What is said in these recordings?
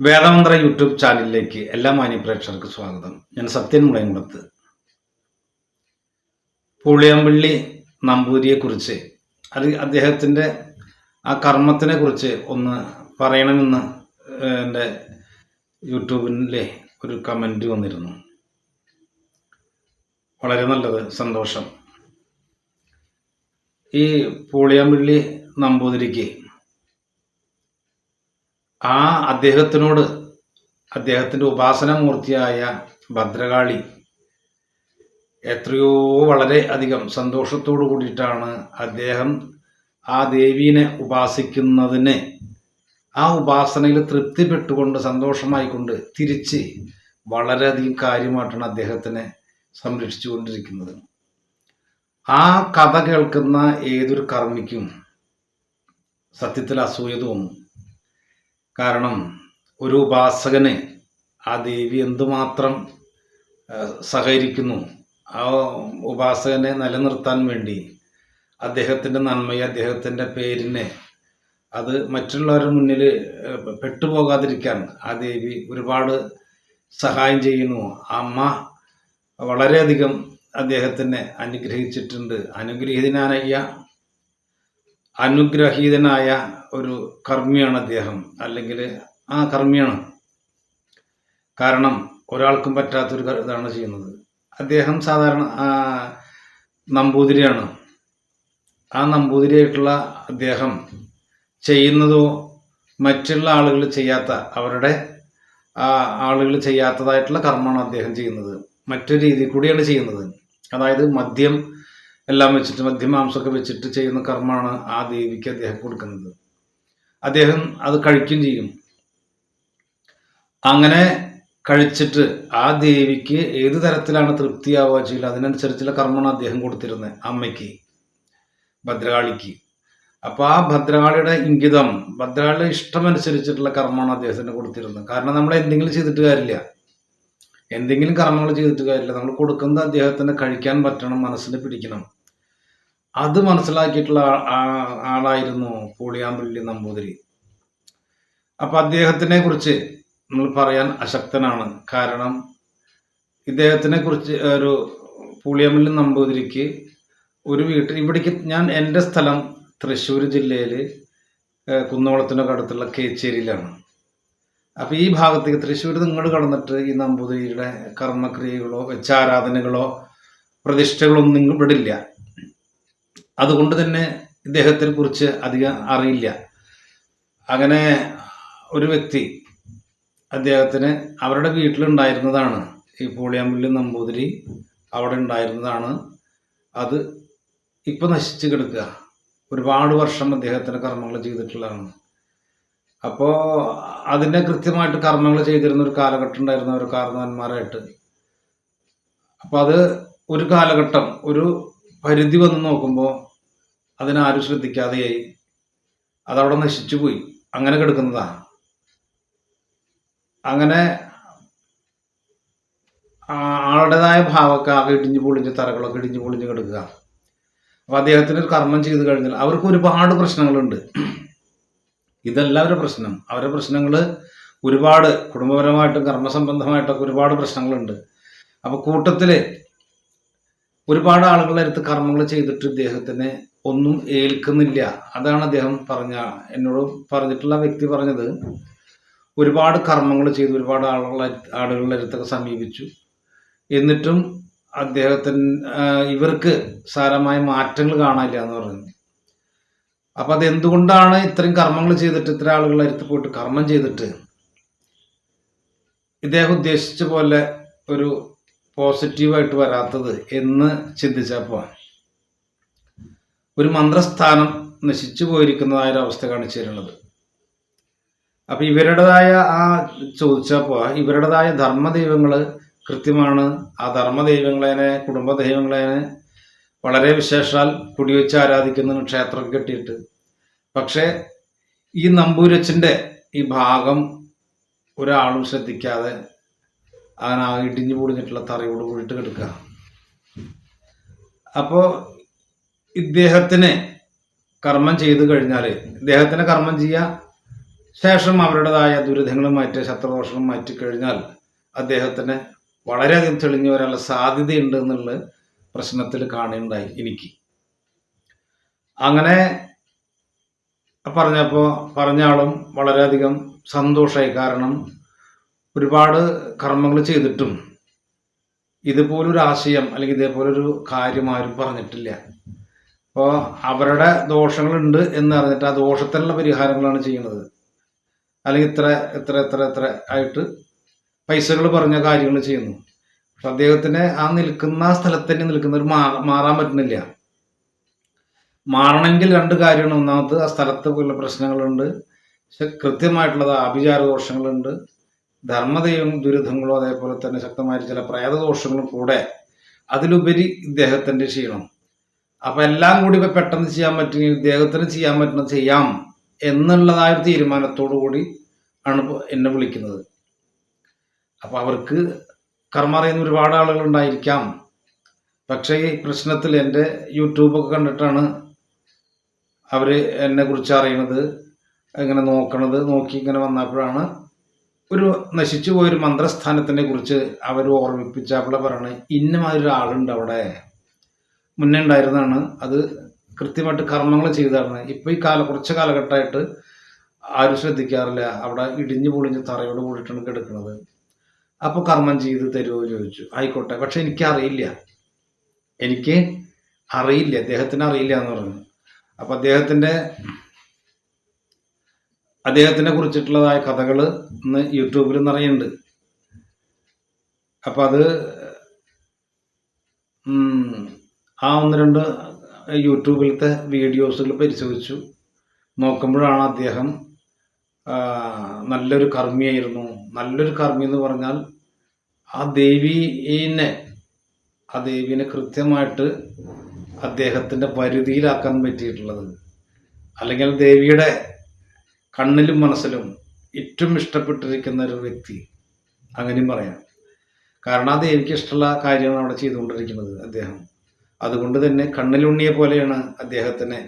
വേദമന്ത്ര YouTube ചാനലിലേക്ക് എല്ലാ മാന്യ പ്രേക്ഷകർക്ക് സ്വാഗതം. ഞാൻ സത്യൻ മുളയംകുളത്ത് പുളിയമ്പള്ളി നമ്പൂതിരിയെക്കുറിച്ച് അത് അദ്ദേഹത്തിന്റെ ആ കർമ്മത്തിനെ കുറിച്ച് ഒന്ന് പറയണമെന്ന് എന്റെ യൂട്യൂബിലെ ഒരു കമന്റ് വന്നിരുന്നു. വളരെ നല്ലത് സന്തോഷം. ഈ പുളിയമ്പള്ളി നമ്പൂതിരിക്ക് ആ അദ്ദേഹത്തിനോട് അദ്ദേഹത്തിന്റെ ഉപാസനമൂർത്തിയായ ഭദ്രകാളി എത്രയോ വളരെ അധികം സന്തോഷത്തോടു കൂടിയിട്ടാണ് അദ്ദേഹം ആ ദേവീനെ ഉപാസിക്കുന്നതിന് ആ ഉപാസനയിൽ തൃപ്തിപ്പെട്ടുകൊണ്ട് സന്തോഷമായിക്കൊണ്ട് തിരിച്ച് വളരെയധികം കാര്യമായിട്ടാണ് അദ്ദേഹത്തിനെ സംരക്ഷിച്ചു കൊണ്ടിരിക്കുന്നത്. ആ കഥ കേൾക്കുന്ന ഏതൊരു കർമ്മിക്കും സത്യത്തിൽ അസൂയ തോന്നും. കാരണം ഒരു ഉപാസകന് ആ ദേവി എന്തുമാത്രം സഹകരിക്കുന്നു ആ ഉപാസകനെ നിലനിർത്താൻ വേണ്ടി അദ്ദേഹത്തിന്റെ നന്മയെ അദ്ദേഹത്തിന്റെ പേരിനെ അത് മറ്റുള്ളവരുടെ മുന്നിൽ പെട്ടുപോകാതിരിക്കാൻ ആ ദേവി ഒരുപാട് സഹായം ചെയ്യുന്നു. അമ്മ വളരെയധികം അദ്ദേഹത്തിനെ അനുഗ്രഹിച്ചിട്ടുണ്ട്. അനുഗ്രഹീതനായ അനുഗ്രഹീതനായ ഒരു കർമ്മിയാണ് അദ്ദേഹം. അല്ലെങ്കിൽ ആ കർമ്മിയാണ്. കാരണം ഒരാൾക്കും പറ്റാത്തൊരു ഇതാണ് ചെയ്യുന്നത്. അദ്ദേഹം സാധാരണ നമ്പൂതിരിയാണ്. ആ നമ്പൂതിരിയായിട്ടുള്ള അദ്ദേഹം ചെയ്യുന്നതോ മറ്റുള്ള ആളുകൾ ചെയ്യാത്ത അവരുടെ ആ ആളുകൾ ചെയ്യാത്തതായിട്ടുള്ള കർമ്മമാണ് അദ്ദേഹം ചെയ്യുന്നത്. മറ്റൊരു രീതി കൂടിയാണ് ചെയ്യുന്നത്. അതായത് മദ്യം എല്ലാം വെച്ചിട്ട് മദ്യമാംസമൊക്കെ വെച്ചിട്ട് ചെയ്യുന്ന കർമ്മമാണ് ആ ദേവിക്ക് അദ്ദേഹം കൊടുക്കുന്നത്. അദ്ദേഹം അത് കഴിക്കുകയും ചെയ്യും. അങ്ങനെ കഴിച്ചിട്ട് ആ ദേവിക്ക് ഏത് തരത്തിലാണ് തൃപ്തിയാവുക ചെയ്യുക അതിനനുസരിച്ചുള്ള കർമ്മമാണ് അദ്ദേഹം കൊടുത്തിരുന്നത് അമ്മയ്ക്ക് ഭദ്രകാളിക്ക്. അപ്പോൾ ആ ഭദ്രകാളിയുടെ ഇംഗിതം ഭദ്രകാളിയുടെ ഇഷ്ടമനുസരിച്ചിട്ടുള്ള കർമ്മമാണ് അദ്ദേഹത്തിന് കൊടുത്തിരുന്നത്. കാരണം നമ്മൾ എന്തെങ്കിലും ചെയ്തിട്ട് കാര്യമില്ല. എന്തെങ്കിലും കർമ്മങ്ങൾ ചെയ്തിട്ട് കാര്യമില്ല. നമ്മൾ കൊടുക്കുന്നത് അദ്ദേഹത്തിന് കഴിക്കാൻ പറ്റണം മനസ്സിന് പിടിക്കണം. അത് മനസ്സിലാക്കിയിട്ടുള്ള ആളായിരുന്നു പൂളിയാമ്പള്ളി നമ്പൂതിരി. അപ്പൊ അദ്ദേഹത്തിനെ കുറിച്ച് നമ്മൾ പറയാൻ അശക്തനാണ്. കാരണം ഇദ്ദേഹത്തിനെ കുറിച്ച് ഒരു പൂളിയാമ്പള്ളി നമ്പൂതിരിക്ക് ഒരു വീട്ടിൽ ഇവിടേക്ക് ഞാൻ എന്റെ സ്ഥലം തൃശ്ശൂർ ജില്ലയിൽ കുന്നോളത്തിനൊക്കെ അടുത്തുള്ള കേച്ചേരിയിലാണ്. അപ്പോൾ ഈ ഭാഗത്തേക്ക് തൃശ്ശൂർ നിങ്ങൾ കടന്നിട്ട് ഈ നമ്പൂതിരിയുടെ കർമ്മക്രിയകളോ വെച്ചാരാധനകളോ പ്രതിഷ്ഠകളൊന്നും ഇവിടെ ഇല്ല അതുകൊണ്ട് തന്നെ ഇദ്ദേഹത്തെ കുറിച്ച് അധികം അറിയില്ല. അങ്ങനെ ഒരു വ്യക്തി അദ്ദേഹത്തിന് അവരുടെ വീട്ടിലുണ്ടായിരുന്നതാണ്. ഈ പൂളിയാമ്പള്ളി നമ്പൂതിരി അവിടെ ഉണ്ടായിരുന്നതാണ്. അത് ഇപ്പം നശിച്ച് കിടക്കുക. ഒരുപാട് വർഷം അദ്ദേഹത്തിന്റെ കർമ്മങ്ങൾ ചെയ്തിട്ടുള്ളതാണ്. അപ്പോൾ അതിന്റെ കൃത്യമായിട്ട് കർമ്മങ്ങൾ ചെയ്തിരുന്ന ഒരു കാലഘട്ടം ഉണ്ടായിരുന്ന ഒരു കാരണവന്മാരായിട്ട്. അപ്പോൾ അത് ഒരു കാലഘട്ടം ഒരു പരിധി വന്ന് നോക്കുമ്പോൾ അതിനാരും ശ്രദ്ധിക്കാതെയായി. അതവിടെ നശിച്ചു പോയി അങ്ങനെ കിടക്കുന്നതാ അങ്ങനെ ആളുടേതായ ഭാവമൊക്കെ ആകെ ഇടിഞ്ഞു പൊളിഞ്ഞ് തറകളൊക്കെ ഇടിഞ്ഞു പൊളിഞ്ഞ് കിടക്കുക. അപ്പോൾ അദ്ദേഹത്തിന് ഒരു കർമ്മം ചെയ്ത് കഴിഞ്ഞാൽ അവർക്ക് ഒരുപാട് പ്രശ്നങ്ങളുണ്ട്. ഇതല്ല അവരുടെ പ്രശ്നം. അവരുടെ പ്രശ്നങ്ങൾ ഒരുപാട് കുടുംബപരമായിട്ടും കർമ്മസംബന്ധമായിട്ടൊക്കെ ഒരുപാട് പ്രശ്നങ്ങളുണ്ട്. അപ്പോൾ കൂട്ടത്തിൽ ഒരുപാട് ആളുകളുടെ അടുത്ത് കർമ്മങ്ങൾ ചെയ്തിട്ട് ഇദ്ദേഹത്തിന് ഒന്നും ഏൽക്കുന്നില്ല. അതാണ് അദ്ദേഹം പറഞ്ഞ എന്നോട് പറഞ്ഞിട്ടുള്ള വ്യക്തി പറഞ്ഞത്. ഒരുപാട് കർമ്മങ്ങൾ ചെയ്തു ഒരുപാട് ആളുകളെ ആളുകളുടെ അടുത്തൊക്കെ സമീപിച്ചു. എന്നിട്ടും അദ്ദേഹത്തിന് ഇവർക്ക് സാരമായ മാറ്റങ്ങൾ കാണാനില്ല എന്ന് പറഞ്ഞു അപ്പൊ അത് എന്തുകൊണ്ടാണ് ഇത്രയും കർമ്മങ്ങൾ ചെയ്തിട്ട് ഇത്ര ആളുകളുടെ അടുത്ത് പോയിട്ട് കർമ്മം ചെയ്തിട്ട്? ഇദ്ദേഹം ഉദ്ദേശിച്ച പോലെ ഒരു പോസിറ്റീവായിട്ട് വരാത്തത് എന്ന് ചിന്തിച്ചപ്പോൾ ഒരു മന്ത്രസ്ഥാനം നശിച്ചു പോയിരിക്കുന്നതായ ഒരു അവസ്ഥ കാണിച്ചു തരുന്നത് അപ്പൊ ഇവരുടേതായ ആ ചോദിച്ചപ്പോൾ ഇവരുടേതായ ധർമ്മദൈവങ്ങൾ കൃത്യമാണ്. ആ ധർമ്മദൈവങ്ങളെ കുടുംബ ദൈവങ്ങളെ വളരെ വിശേഷാൽ കുടിവെച്ച് ആരാധിക്കുന്ന ക്ഷേത്രം കെട്ടിയിട്ട്. പക്ഷേ ഈ നമ്പൂരച്ചന്റെ ഈ ഭാഗം ഒരാളും ശ്രദ്ധിക്കാതെ അങ്ങനെ ആ ഇടിഞ്ഞു പൊളിഞ്ഞിട്ടുള്ള തറയോട് കൂടിയിട്ട് കിടക്കുക. അപ്പോൾ ഇദ്ദേഹത്തിന് കർമ്മം ചെയ്തു കഴിഞ്ഞാൽ ഇദ്ദേഹത്തിന് കർമ്മം ചെയ്യുക ശേഷം അവരുടേതായ ദുരിതങ്ങളും മാറ്റി ശത്രുദോഷങ്ങളും മാറ്റിക്കഴിഞ്ഞാൽ അദ്ദേഹത്തിന് വളരെയധികം തെളിഞ്ഞു വരാനുള്ള സാധ്യതയുണ്ട് എന്നുള്ള പ്രശ്നത്തിൽ കാണുകയുണ്ടായി എനിക്ക്. അങ്ങനെ പറഞ്ഞപ്പോൾ പറഞ്ഞ ആളും വളരെയധികം സന്തോഷമായി. കാരണം ഒരുപാട് കർമ്മങ്ങൾ ചെയ്തിട്ടും ഇതുപോലൊരു ആശയം അല്ലെങ്കിൽ ഇതേപോലൊരു കാര്യം ആരും പറഞ്ഞിട്ടില്ല. അപ്പോൾ അവരുടെ ദോഷങ്ങളുണ്ട് എന്ന് അറിഞ്ഞിട്ട് ആ ദോഷത്തിനുള്ള പരിഹാരങ്ങളാണ് ചെയ്യുന്നത്. അല്ലെങ്കിൽ ഇത്ര എത്ര എത്ര എത്ര ആയിട്ട് പൈസകൾ പറഞ്ഞ കാര്യങ്ങൾ ചെയ്യുന്നു. പക്ഷെ അദ്ദേഹത്തിന് ആ നിൽക്കുന്ന സ്ഥലത്ത് തന്നെ ഒരു മാറാൻ പറ്റുന്നില്ല. മാറണമെങ്കിൽ രണ്ട് കാര്യമാണ്. ഒന്നാമത് ആ സ്ഥലത്ത് പോലുള്ള പ്രശ്നങ്ങളുണ്ട്. പക്ഷെ കൃത്യമായിട്ടുള്ളത് ആഭിചാര ദോഷങ്ങളുണ്ട്. ധർമ്മതയും ദുരിതങ്ങളും അതേപോലെ തന്നെ ശക്തമായ ചില പ്രേതദോഷങ്ങളും കൂടെ അതിലുപരി ഇദ്ദേഹത്തിന്റെ ക്ഷീണം. അപ്പൊ എല്ലാം കൂടി ഇപ്പൊ പെട്ടെന്ന് ചെയ്യാൻ പറ്റുമെങ്കിൽ ഇദ്ദേഹത്തിന് ചെയ്യാൻ പറ്റുന്ന ചെയ്യാം എന്നുള്ളതായ ഒരു തീരുമാനത്തോടു കൂടി ആണ് എന്നെ വിളിക്കുന്നത്. അപ്പൊ അവർക്ക് കർമ്മ അറിയുന്ന ഒരുപാട് ആളുകൾ ഉണ്ടായിരിക്കാം. പക്ഷേ ഈ പ്രശ്നത്തിൽ എന്റെ യൂട്യൂബൊക്കെ കണ്ടിട്ടാണ് അവർ എന്നെ കുറിച്ച് അറിയണത് ഇങ്ങനെ നോക്കണത് നോക്കി ഇങ്ങനെ വന്നപ്പോഴാണ് ഒരു നശിച്ചു പോയൊരു മന്ത്രസ്ഥാനത്തിനെ കുറിച്ച് അവർ ഓർമ്മിപ്പിച്ച അവിടെ പറയണ ഇന്നമാതിരി ഒരാളുണ്ട് അവിടെ. മുന്നേ ഉണ്ടായിരുന്നതാണ്. അത് കൃത്യമായിട്ട് കർമ്മങ്ങൾ ചെയ്തതാണ്. ഇപ്പോൾ ഈ കാല കുറച്ച് കാലഘട്ടമായിട്ട് ആരും ശ്രദ്ധിക്കാറില്ല. അവിടെ ഇടിഞ്ഞു പൊളിഞ്ഞ് തറയോട് കൂടിയിട്ടാണ് കിടക്കുന്നത്. അപ്പോൾ കർമ്മം ചെയ്ത് തരുമോ ചോദിച്ചു. ആയിക്കോട്ടെ. പക്ഷെ എനിക്കറിയില്ല. എനിക്ക് അറിയില്ല. അദ്ദേഹത്തിന് അറിയില്ല എന്ന് പറഞ്ഞു. അപ്പൊ അദ്ദേഹത്തിന്റെ അദ്ദേഹത്തിനെ കുറിച്ചിട്ടുള്ളതായ കഥകൾ ഇന്ന് യൂട്യൂബിൽ നിറയുന്നുണ്ട് അപ്പം അത് ആ ഒന്ന് രണ്ട് യൂട്യൂബിലത്തെ വീഡിയോസിൽ പരിശോധിച്ചു. നോക്കുമ്പോഴാണ് അദ്ദേഹം നല്ലൊരു കർമ്മിയായിരുന്നു. നല്ലൊരു കർമ്മി എന്ന് പറഞ്ഞാൽ ആ ദേവീനെ ആ ദേവീനെ കൃത്യമായിട്ട് അദ്ദേഹത്തിന്റെ പരിധിയിലാക്കാൻ പറ്റിയിട്ടുള്ളത്. അല്ലെങ്കിൽ ദേവിയുടെ കണ്ണിലും മനസ്സിലും ഏറ്റവും ഇഷ്ടപ്പെട്ടിരിക്കുന്ന ഒരു വ്യക്തി. അങ്ങനെയും പറയാം. കാരണം അത് എനിക്കിഷ്ടമുള്ള കാര്യമാണ് അവിടെ ചെയ്തുകൊണ്ടിരിക്കുന്നത് അദ്ദേഹം. അതുകൊണ്ട് തന്നെ കണ്ണിലുണ്ണിയെ പോലെയാണ് അദ്ദേഹത്തിനെ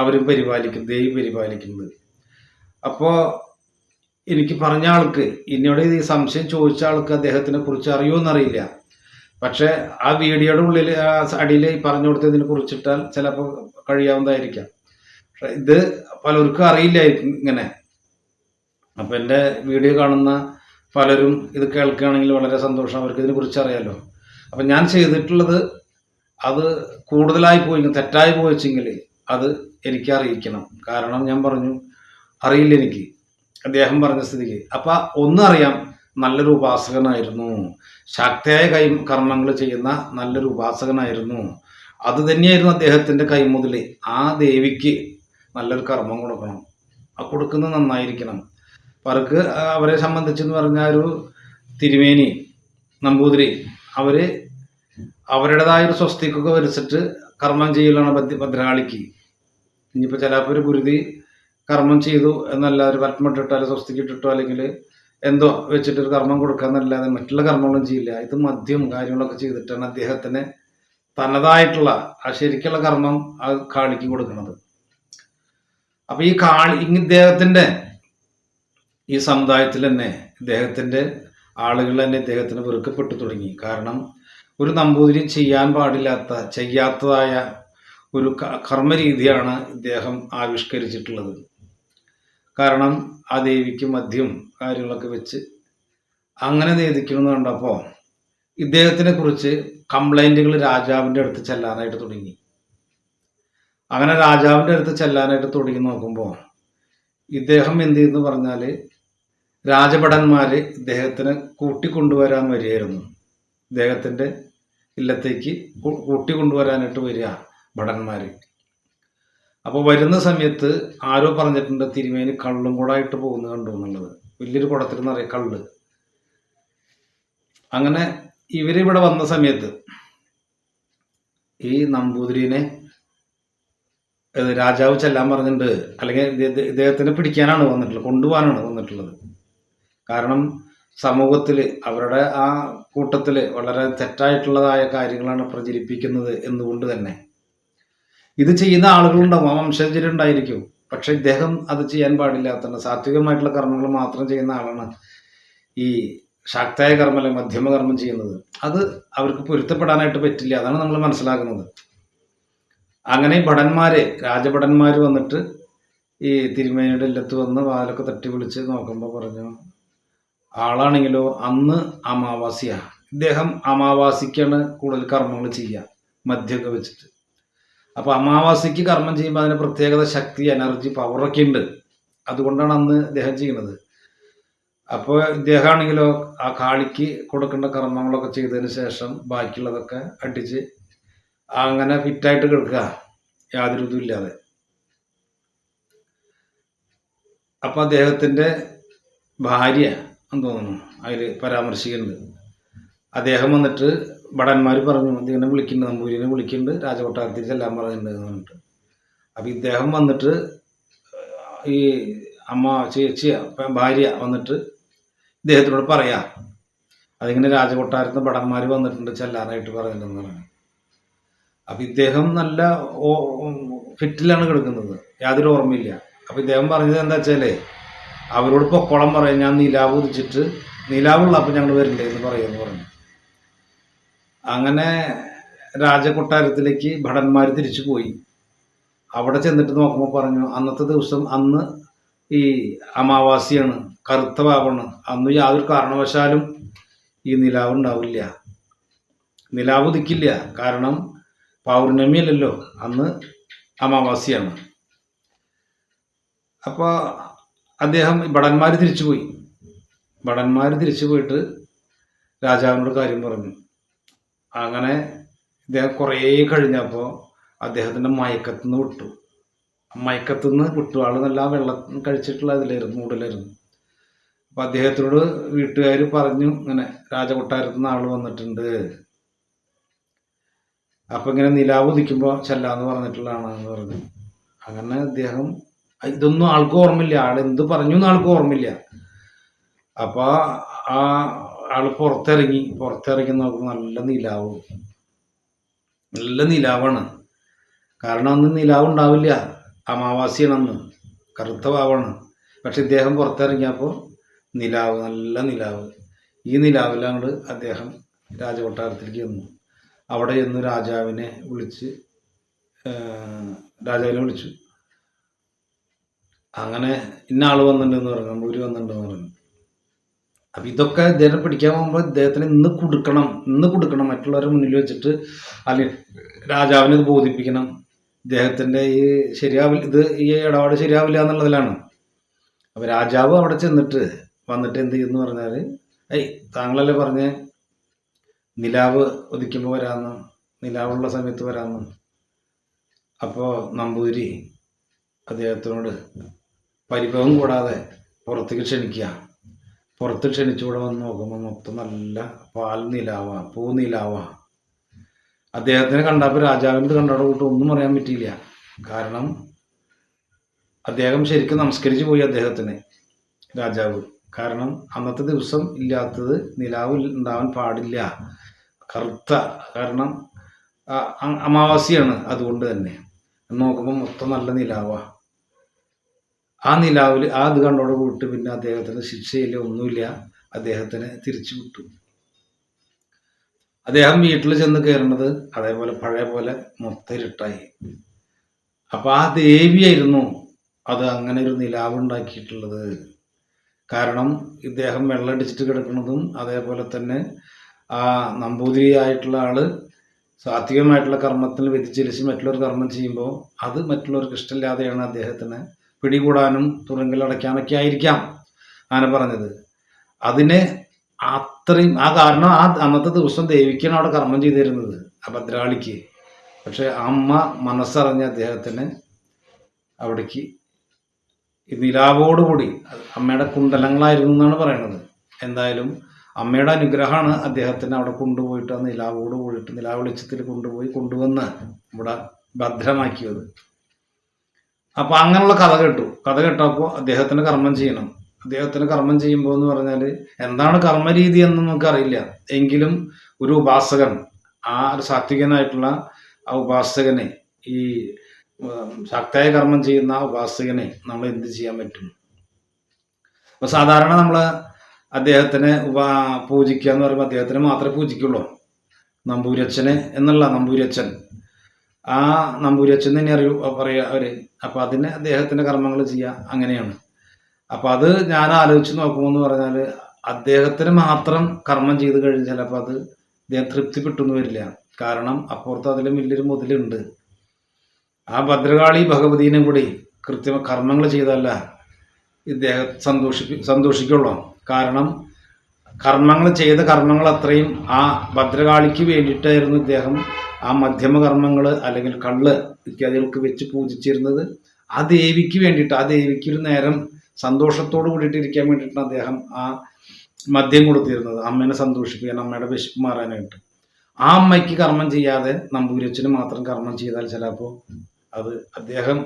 അവരും പരിപാലിക്കും ദേവി പരിപാലിക്കുന്നത്. അപ്പോൾ എനിക്ക് പറഞ്ഞ ആൾക്ക് എന്നോട് ഈ സംശയം ചോദിച്ച ആൾക്ക് അദ്ദേഹത്തിനെ കുറിച്ച് അറിയുമെന്നറിയില്ല പക്ഷേ ആ വീഡിയോയുടെ ഉള്ളിൽ അടിയിൽ പറഞ്ഞു കൊടുത്തതിനെ കുറിച്ചിട്ടാൽ ചിലപ്പോൾ കഴിയാവുന്നതായിരിക്കാം. ഇത് പലർക്കും അറിയില്ലായിരിക്കും ഇങ്ങനെ. അപ്പം എന്റെ വീഡിയോ കാണുന്ന പലരും ഇത് കേൾക്കുകയാണെങ്കിൽ വളരെ സന്തോഷം. അവർക്ക് ഇതിനെ കുറിച്ച് അറിയാലോ. അപ്പം ഞാൻ ചെയ്തിട്ടുള്ളത് അത് കൂടുതലായി പോയി തെറ്റായി പോയിച്ചെങ്കിൽ അത് എനിക്ക് അറിയിക്കണം. കാരണം ഞാൻ പറഞ്ഞു അറിയില്ല എനിക്ക്. അദ്ദേഹം പറഞ്ഞ സ്ഥിതിക്ക്. അപ്പം ഒന്നറിയാം നല്ലൊരു ഉപാസകനായിരുന്നു. ശക്തിയായ കൈ കർമ്മങ്ങൾ ചെയ്യുന്ന നല്ലൊരു ഉപാസകനായിരുന്നു. അത് തന്നെയായിരുന്നു അദ്ദേഹത്തിന്റെ കൈമുതൽ ആ ദേവിക്ക് നല്ലൊരു കർമ്മം കൊടുക്കണം. ആ കൊടുക്കുന്നത് നന്നായിരിക്കണം. അവർക്ക് അവരെ സംബന്ധിച്ചെന്ന് പറഞ്ഞാൽ ഒരു തിരുമേനി നമ്പൂതിരി അവർ അവരുടേതായ ഒരു സ്വസ്തിക്കൊക്കെ വരച്ചിട്ട് കർമ്മം ചെയ്യലാണ് ഭദ്ര ഭദ്രകാളിക്ക്. ഇനിയിപ്പോൾ ചിലപ്പോൾ ഒരു ഗുരുതി കർമ്മം ചെയ്തു എന്നല്ല ഒരു പത്മട്ടിട്ടോ അല്ലെങ്കിൽ സ്വസ്തിക്ക് ഇട്ടിട്ടോ അല്ലെങ്കിൽ എന്തോ വെച്ചിട്ട് ഒരു കർമ്മം കൊടുക്കാന്നല്ലാതെ മറ്റുള്ള കർമ്മങ്ങളും ചെയ്യില്ല. ഇത് മദ്യം കാര്യങ്ങളൊക്കെ ചെയ്തിട്ടാണ് അദ്ദേഹത്തിന് തനതായിട്ടുള്ള ആ ശരിക്കുള്ള കർമ്മം ആ കാളിക്ക് കൊടുക്കുന്നത്. അപ്പൊ ഈ കാളി ഇദ്ദേഹത്തിന്റെ ഈ സമുദായത്തിൽ തന്നെ ഇദ്ദേഹത്തിന്റെ ആളുകൾ തന്നെ ഇദ്ദേഹത്തിന് വെറുക്കപ്പെട്ടു തുടങ്ങി. കാരണം ഒരു നമ്പൂതിരി ചെയ്യാൻ പാടില്ലാത്ത ചെയ്യാത്തതായ ഒരു കർമ്മ കർമ്മരീതിയാണ് ഇദ്ദേഹം ആവിഷ്കരിച്ചിട്ടുള്ളത്. കാരണം ആ ദേവിക്ക് മദ്യം കാര്യങ്ങളൊക്കെ വെച്ച് അങ്ങനെ നേദിക്കണമെന്ന് കണ്ടപ്പോൾ ഇദ്ദേഹത്തിനെ കുറിച്ച് കംപ്ലൈന്റുകൾ രാജാവിന്റെ അടുത്ത് ചെല്ലാനായിട്ട് തുടങ്ങി. അങ്ങനെ രാജാവിന്റെ അടുത്ത് ചെല്ലാനായിട്ട് തുടങ്ങി നോക്കുമ്പോൾ ഇദ്ദേഹം എന്ത് ചെയ്യുന്ന പറഞ്ഞാൽ രാജഭടന്മാർ ഇദ്ദേഹത്തിന് കൂട്ടിക്കൊണ്ടുവരാൻ വരികയായിരുന്നു. ഇദ്ദേഹത്തിന്റെ ഇല്ലത്തേക്ക് കൂട്ടിക്കൊണ്ടുവരാനായിട്ട് വരിക ഭടന്മാർ അപ്പോൾ വരുന്ന സമയത്ത് ആരോ പറഞ്ഞിട്ടുണ്ട് തിരുമേനി കള്ളും കൂടെ ആയിട്ട് പോകുന്നത് കണ്ടു എന്നുള്ളത്. വലിയൊരു കുടത്തിൽ നിറയെ കള്ള്. അങ്ങനെ ഇവരിവിടെ വന്ന സമയത്ത് ഈ നമ്പൂതിരിനെ രാജാവ് ചെല്ലാൻ പറഞ്ഞിട്ടുണ്ട്. അല്ലെങ്കിൽ ഇദ്ദേ- ഇദ്ദേഹത്തിനെ പിടിക്കാനാണ് വന്നിട്ടുള്ളത് കൊണ്ടുപോകാനാണ് വന്നിട്ടുള്ളത്. കാരണം സമൂഹത്തിൽ അവരുടെ ആ കൂട്ടത്തിൽ വളരെ തെറ്റായിട്ടുള്ളതായ കാര്യങ്ങളാണ് പ്രചരിപ്പിക്കുന്നത് എന്നുകൊണ്ട് തന്നെ. ഇത് ചെയ്യുന്ന ആളുകളുണ്ടാവും ആ വംശജരുണ്ടായിരിക്കും പക്ഷെ ഇദ്ദേഹം അത് ചെയ്യാൻ പാടില്ലാത്തതാണ് സാത്വികമായിട്ടുള്ള കർമ്മങ്ങൾ മാത്രം ചെയ്യുന്ന ആളാണ് ഈ ശാക്തായ കർമ്മം അല്ലെങ്കിൽ മധ്യമ കർമ്മം ചെയ്യുന്നത്. അത് അവർക്ക് പൊരുത്തപ്പെടാനായിട്ട് പറ്റില്ല അതാണ് നമ്മൾ മനസ്സിലാക്കുന്നത്. അങ്ങനെ ഭടന്മാര് രാജഭടന്മാര് വന്നിട്ട് ഈ തിരുമേനിയുടെ ഇല്ലത്ത് വന്ന് വാതിലൊക്കെ തട്ടി വിളിച്ച് നോക്കുമ്പോൾ പറഞ്ഞു ആളാണെങ്കിലോ അന്ന് അമാവാസിയ. ഇദ്ദേഹം അമാവാസിക്കാണ് കൂടുതൽ കർമ്മങ്ങൾ ചെയ്യുക മദ്യമൊക്കെ വെച്ചിട്ട്. അപ്പോൾ അമാവാസിക്ക് കർമ്മം ചെയ്യുമ്പോൾ അതിന് പ്രത്യേകത ശക്തി എനർജി പവറൊക്കെ ഉണ്ട്. അതുകൊണ്ടാണ് അന്ന് ഇദ്ദേഹം ചെയ്യുന്നത്. അപ്പോൾ ഇദ്ദേഹമാണെങ്കിലോ ആ കാളിക്ക് കൊടുക്കേണ്ട കർമ്മങ്ങളൊക്കെ ചെയ്തതിന് ശേഷം ബാക്കിയുള്ളതൊക്കെ അടിച്ച് അങ്ങനെ ഫിറ്റായിട്ട് കിടക്കുക. യാതൊരു ഇതും ഇല്ലാതെ. അപ്പോൾ അദ്ദേഹത്തിന്റെ ഭാര്യ എന്ന് തോന്നുന്നു അതിൽ പരാമർശിക്കുന്നുണ്ട്. അദ്ദേഹം വന്നിട്ട് ഭടന്മാർ പറഞ്ഞു ഇതിനെ വിളിക്കുന്നുണ്ട് നമ്പൂരിനെ വിളിക്കുന്നുണ്ട് രാജകൊട്ടാരത്തിൽ ചെല്ലാൻ പറഞ്ഞിട്ടുണ്ട് എന്ന് പറഞ്ഞിട്ട്. അപ്പം ഇദ്ദേഹം വന്നിട്ട് ഈ അമ്മ ചേച്ചി ഭാര്യ വന്നിട്ട് ഇദ്ദേഹത്തിനോട് പറയാ അതിങ്ങനെ രാജകൊട്ടാരത്തിന് ഭടന്മാർ വന്നിട്ടുണ്ട് ചെല്ലാനായിട്ട് പറഞ്ഞിട്ടുണ്ടെന്ന് പറഞ്ഞു അപ്പം ഇദ്ദേഹം നല്ല ഫിറ്റിലാണ് കിടക്കുന്നത്. യാതൊരു ഓർമ്മയില്ല. അപ്പം ഇദ്ദേഹം പറഞ്ഞത് എന്താ വെച്ചാലേ അവരോട് പൊക്കോളം പറയാം ഞാൻ നിലാവ് ഉദിച്ചിട്ട് നിലാവുള്ള അപ്പം ഞങ്ങൾ വരില്ലേ? എന്ന് പറയുമെന്ന് പറഞ്ഞു. അങ്ങനെ രാജകൊട്ടാരത്തിലേക്ക് ഭടന്മാർ തിരിച്ചു പോയി. അവിടെ ചെന്നിട്ട് നോക്കുമ്പോൾ പറഞ്ഞു അന്നത്തെ ദിവസം അന്ന് ഈ അമാവാസിയാണ് കറുത്ത പാവാണ്. അന്ന് യാതൊരു കാരണവശാലും ഈ നിലാവ് ഉണ്ടാവില്ല. നിലാവ് ഉദിക്കില്ല. കാരണം പൗർണമിയല്ലല്ലോ. അന്ന് അമാവാസിയാണ്. അപ്പോൾ അദ്ദേഹം ഭടന്മാർ തിരിച്ചുപോയി. ഭടന്മാർ തിരിച്ചു പോയിട്ട് രാജാവിനോട് കാര്യം പറഞ്ഞു. അങ്ങനെ ഇദ്ദേഹം കുറേ കഴിഞ്ഞപ്പോൾ അദ്ദേഹത്തിന്റെ മയക്കത്തുനിന്ന് വിട്ടു. മയക്കത്തുനിന്ന് വിട്ടു. ആൾ നല്ല വെള്ളം കഴിച്ചിട്ടുള്ള ഇതിലായിരുന്നു മൂടിലായിരുന്നു. അപ്പം അദ്ദേഹത്തിനോട് വീട്ടുകാർ പറഞ്ഞു ഇങ്ങനെ രാജകൊട്ടാരത്തിൽ നിന്ന് ആൾ വന്നിട്ടുണ്ട്. അപ്പം ഇങ്ങനെ നിലാവ് ഉദിക്കുമ്പോൾ ചെല്ലാന്ന് പറഞ്ഞിട്ടുള്ളതാണെന്ന് പറഞ്ഞു അങ്ങനെ അദ്ദേഹം ഇതൊന്നും ആൾക്ക് ഓർമ്മയില്ല. ആൾ എന്ത് പറഞ്ഞു എന്ന് ആൾക്ക് ഓർമ്മയില്ല. അപ്പോൾ ആ ആൾ പുറത്തിറങ്ങി പുറത്തിറങ്ങി നോക്കുമ്പോൾ നല്ല നിലാവ്. നല്ല നിലാവാണ്. കാരണം അന്ന് നിലാവ് ഉണ്ടാവില്ല. അമാവാസിയാണ് അന്ന് കറുത്ത പാവാണ് പക്ഷെ ഇദ്ദേഹം പുറത്തിറങ്ങിയപ്പോൾ നിലാവ് നല്ല നിലാവ്. ഈ നിലാവിലങ്ങോട്ട് അദ്ദേഹം രാജകൊട്ടാരത്തിലേക്ക് ചെന്നു അവിടെ ചെന്ന് രാജാവിനെ വിളിച്ച് രാജാവിനെ വിളിച്ചു. അങ്ങനെ ഇന്ന ആൾ വന്നിട്ടുണ്ടെന്ന് പറഞ്ഞു. നമ്പൂരി വന്നിട്ടുണ്ടെന്ന് പറഞ്ഞു. അപ്പം ഇതൊക്കെ ഇദ്ദേഹത്തെ പിടിക്കാൻ പോകുമ്പോൾ ഇദ്ദേഹത്തിന് ഇന്ന് കൊടുക്കണം ഇന്ന് കൊടുക്കണം. മറ്റുള്ളവരുടെ മുന്നിൽ വെച്ചിട്ട് അല്ലെങ്കിൽ രാജാവിനെ ഇത് ബോധിപ്പിക്കണം. ഇദ്ദേഹത്തിന്റെ ഈ ശരിയാവില്ല ഇത് ഈ ഇടപാട് ശരിയാവില്ല എന്നുള്ളതിലാണ്. അപ്പോൾ രാജാവ് അവിടെ ചെന്നിട്ട് വന്നിട്ട് എന്ത് ചെയ്യുന്നു പറഞ്ഞാൽ ഏയ് താങ്കളല്ലേ പറഞ്ഞ് നിലാവ് ഉദിക്കുമ്പോൾ വരാമെന്ന് നിലാവുള്ള സമയത്ത് വരാമെന്ന്. അപ്പോൾ നമ്പൂതിരി അദ്ദേഹത്തിനോട് പരിഭവം കൂടാതെ പുറത്തേക്ക് ക്ഷണിക്കുക. പുറത്ത് ക്ഷണിച്ചുകൂടെ വന്ന് നോക്കുമ്പോൾ മൊത്തം നല്ല പാൽ നിലാവ പൂ നിലാവ. അദ്ദേഹത്തിനെ കണ്ടപ്പോൾ രാജാവിന്റെ കണ്ടോടെ കൂട്ട് ഒന്നും പറയാൻ പറ്റിയില്ല. കാരണം അദ്ദേഹം ശരിക്കും നമസ്കരിച്ചു പോയി അദ്ദേഹത്തിന് രാജാവ്. കാരണം അന്നത്തെ ദിവസം ഇല്ലാത്തത് നിലാവ് ഉണ്ടാവാൻ പാടില്ല. കറുത്ത കാരണം അമാവാസിയാണ് അതുകൊണ്ട് തന്നെ. നോക്കുമ്പോൾ മൊത്തം നല്ല നിലാവാ. ആ നിലാവിൽ ആ ഇത് കണ്ടോടെ വിട്ട് പിന്നെ അദ്ദേഹത്തിന് ശിക്ഷയില്ല ഒന്നുമില്ല. അദ്ദേഹത്തിന് തിരിച്ചു വിട്ടു. അദ്ദേഹം വീട്ടിൽ ചെന്ന് കയറുന്നത് അതേപോലെ പഴയ പോലെ മൊത്തം ഇരുട്ടായി. അപ്പൊ ആ ദേവിയായിരുന്നു അത് അങ്ങനെ ഒരു നിലാവ് ഉണ്ടാക്കിയിട്ടുള്ളത്. കാരണം ഇദ്ദേഹം വെള്ളമടിച്ചിട്ട് കിടക്കുന്നതും അതേപോലെ തന്നെ ആ നമ്പൂതിരി ആയിട്ടുള്ള ആൾ സാത്വികമായിട്ടുള്ള കർമ്മത്തിൽ വ്യതിചലിച്ച് മറ്റുള്ളവർ കർമ്മം ചെയ്യുമ്പോൾ അത് മറ്റുള്ളവർക്ക് ഇഷ്ടമില്ലാതെയാണ് അദ്ദേഹത്തിന് പിടികൂടാനും തുറങ്കിലടയ്ക്കാനൊക്കെ ആയിരിക്കാം. ആന പറഞ്ഞത്. അതിനെ അത്രയും ആ കാരണം ആ അന്നത്തെ ദിവസം ദേവിക്കാണ് അവിടെ കർമ്മം ചെയ്തിരുന്നത് ആ ഭദ്രാളിക്ക്. പക്ഷെ അമ്മ മനസ്സറിഞ്ഞ അദ്ദേഹത്തിന് അവിടേക്ക് നിലാവോടുകൂടി അമ്മയുടെ കുണ്ടലങ്ങളായിരുന്നു എന്നാണ് പറയുന്നത് എന്തായാലും അമ്മയുടെ അനുഗ്രഹമാണ് അദ്ദേഹത്തിന് അവിടെ കൊണ്ടുപോയിട്ട് നിലാവോട് പോയിട്ട് നിലാ വെളിച്ചത്തിൽ കൊണ്ടുപോയി കൊണ്ടുവന്ന് ഇവിടെ ഭദ്രമാക്കിയത്. അപ്പോൾ അങ്ങനെയുള്ള കഥ കേട്ടു. കഥ കേട്ടപ്പോൾ അദ്ദേഹത്തിന് കർമ്മം ചെയ്യണം. അദ്ദേഹത്തിന് കർമ്മം ചെയ്യുമ്പോൾ എന്ന് പറഞ്ഞാൽ എന്താണ് കർമ്മരീതി എന്ന് നമുക്കറിയില്ല. എങ്കിലും ഒരു ഉപാസകൻ ആ ഒരു സാത്വികനായിട്ടുള്ള ആ ഉപാസകനെ ഈ ശക്തമായ കർമ്മം ചെയ്യുന്ന ആ ഉപാസകനെ നമ്മൾ എന്ത് ചെയ്യാൻ പറ്റും? അപ്പോൾ സാധാരണ നമ്മൾ അദ്ദേഹത്തിനെ പൂജിക്കുക എന്ന് പറയുമ്പോൾ അദ്ദേഹത്തിനെ മാത്രമേ പൂജിക്കുള്ളൂ. നമ്പൂരച്ചനെ എന്നുള്ള നമ്പൂരച്ചൻ ആ നമ്പൂരച്ചൻ തന്നെ അറിയൂ പറയുക അവർ. അപ്പോൾ അതിന് അദ്ദേഹത്തിന്റെ കർമ്മങ്ങൾ ചെയ്യുക അങ്ങനെയാണ്. അപ്പോൾ അത് ഞാൻ ആലോചിച്ച് നോക്കുമെന്ന് പറഞ്ഞാൽ അദ്ദേഹത്തിന് മാത്രം കർമ്മം ചെയ്ത് കഴിഞ്ഞാൽ അപ്പോൾ അത് അദ്ദേഹം തൃപ്തിപ്പെട്ടൊന്നും വരില്ല. കാരണം അപ്പുറത്ത് അതിലും വലിയൊരു മുതലുണ്ട്. ആ ഭദ്രകാളി ഭഗവതിനും കൂടി കൃത്യ കർമ്മങ്ങൾ ചെയ്തല്ല ഇദ്ദേഹം സന്തോഷിപ്പി സന്തോഷിക്കുള്ളൂ. കാരണം കർമ്മങ്ങൾ ചെയ്ത കർമ്മങ്ങൾ അത്രയും ആ ഭദ്രകാളിക്ക് വേണ്ടിയിട്ടായിരുന്നു ഇദ്ദേഹം ആ മധ്യമ കർമ്മങ്ങൾ അല്ലെങ്കിൽ കള്ള് ഇത്യാദികൾക്ക് വെച്ച് പൂജിച്ചിരുന്നത്. ആ ദേവിക്ക് വേണ്ടിയിട്ട് ആ ദേവിക്ക് ഒരു നേരം സന്തോഷത്തോട് കൂടിയിട്ട് ഇരിക്കാൻ വേണ്ടിയിട്ടാണ് അദ്ദേഹം ആ മദ്യം കൊടുത്തിരുന്നത്. അമ്മേനെ സന്തോഷിപ്പിക്കാൻ അമ്മയുടെ വിശപ്പ് മാറാനായിട്ട്. ആ അമ്മയ്ക്ക് കർമ്മം ചെയ്യാതെ നമ്പൂരച്ചന് മാത്രം കർമ്മം ചെയ്താൽ ചിലപ്പോൾ അത് അദ്ദേഹം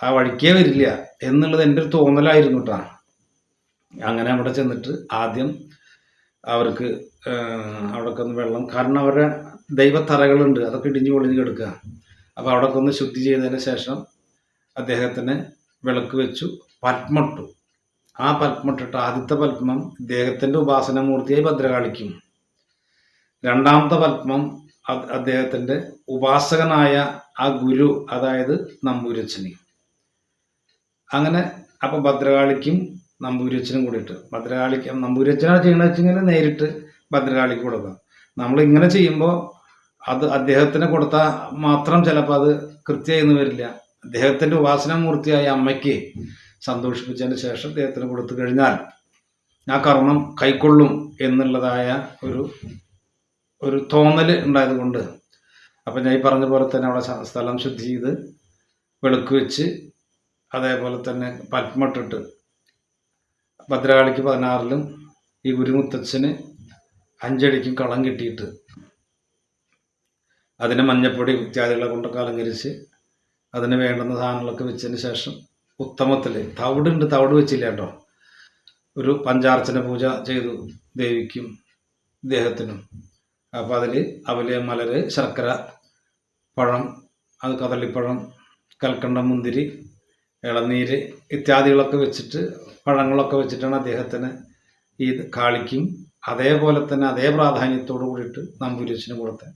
ആ വഴിക്കേ വരില്ല എന്നുള്ളത് എന്റെ ഒരു തോന്നലായിരുന്നു കേട്ടോ അങ്ങനെ അവിടെ ചെന്നിട്ട് ആദ്യം അവർക്ക് അവിടെയൊക്കെ ഒന്ന് വെള്ളം കാരണം അവരുടെ ദൈവത്തറകളുണ്ട് അതൊക്കെ ഇടിഞ്ഞു പൊളിഞ്ഞ് കിടക്കുക. അപ്പോൾ അവിടെയൊക്കെ ഒന്ന് ശുദ്ധി ചെയ്തതിന് ശേഷം അദ്ദേഹത്തിന് വിളക്ക് വെച്ചു പത്മട്ടു. ആ പത്മട്ടിട്ട് ആദ്യത്തെ പത്മം ഇദ്ദേഹത്തിന്റെ ഉപാസനമൂർത്തിയായി ഭദ്രകാളിക്കും. രണ്ടാമത്തെ പത്മം അദ്ദേഹത്തിന്റെ ഉപാസകനായ ആ ഗുരു അതായത് നമ്പൂരച്ചനി. അങ്ങനെ അപ്പം ഭദ്രകാളിക്കും നമ്പൂരച്ചനും കൂടിയിട്ട് ഭദ്രകാളിക്ക് നമ്പൂരച്ചനാണ് ചെയ്യണമെന്ന് വെച്ചെങ്കിൽ നേരിട്ട് ഭദ്രകാളിക്ക് കൊടുക്കാം. നമ്മൾ ഇങ്ങനെ ചെയ്യുമ്പോൾ അത് അദ്ദേഹത്തിന് കൊടുത്താൽ മാത്രം ചിലപ്പോൾ അത് കൃത്യമായിന്ന് വരില്ല. അദ്ദേഹത്തിന്റെ ഉപാസനമൂർത്തിയായ അമ്മയ്ക്ക് സന്തോഷിപ്പിച്ചതിന് ശേഷം അദ്ദേഹത്തിന് കൊടുത്തു കഴിഞ്ഞാൽ ആ കർമ്മം കൈക്കൊള്ളും എന്നുള്ളതായ ഒരു ഒരു തോന്നൽ ഉണ്ടായത് കൊണ്ട് അപ്പം ഞാൻ ഈ പറഞ്ഞ പോലെ തന്നെ അവിടെ സ്ഥലം ശുദ്ധി ചെയ്ത് വെളുക്ക് വെച്ച് അതേപോലെ തന്നെ പത്മട്ടിട്ട് ഭദ്രകാളിക്ക് പതിനാറിലും ഈ ഗുരുമുത്തച്ഛന് അഞ്ചടിക്കും കളം കിട്ടിയിട്ട് അതിനെ മഞ്ഞപ്പൊടി ഇത്യാദികളെ കൊണ്ടൊക്കെ അലങ്കരിച്ച് അതിന് വേണ്ടുന്ന സാധനങ്ങളൊക്കെ വെച്ചതിന് ശേഷം ഉത്തമത്തിൽ തവിടുണ്ട് തവിട് വെച്ചില്ല കേട്ടോ. ഒരു പഞ്ചാർച്ചന പൂജ ചെയ്തു ദേവിക്കും ദേഹത്തിനും അപ്പോൾ അതിൽ അവൽ മലര് ശർക്കര പഴം അത് കദളിപ്പഴം കൽക്കണ്ടം മുന്തിരി ഇളനീര് ഇത്യാദികളൊക്കെ വെച്ചിട്ട് പഴങ്ങളൊക്കെ വെച്ചിട്ടാണ് അദ്ദേഹത്തിന് ഈ കാളിക്കും അതേപോലെ തന്നെ അതേ പ്രാധാന്യത്തോടു കൂടിയിട്ട് നമ്പൂരിച്ചിന് കൊടുത്തത്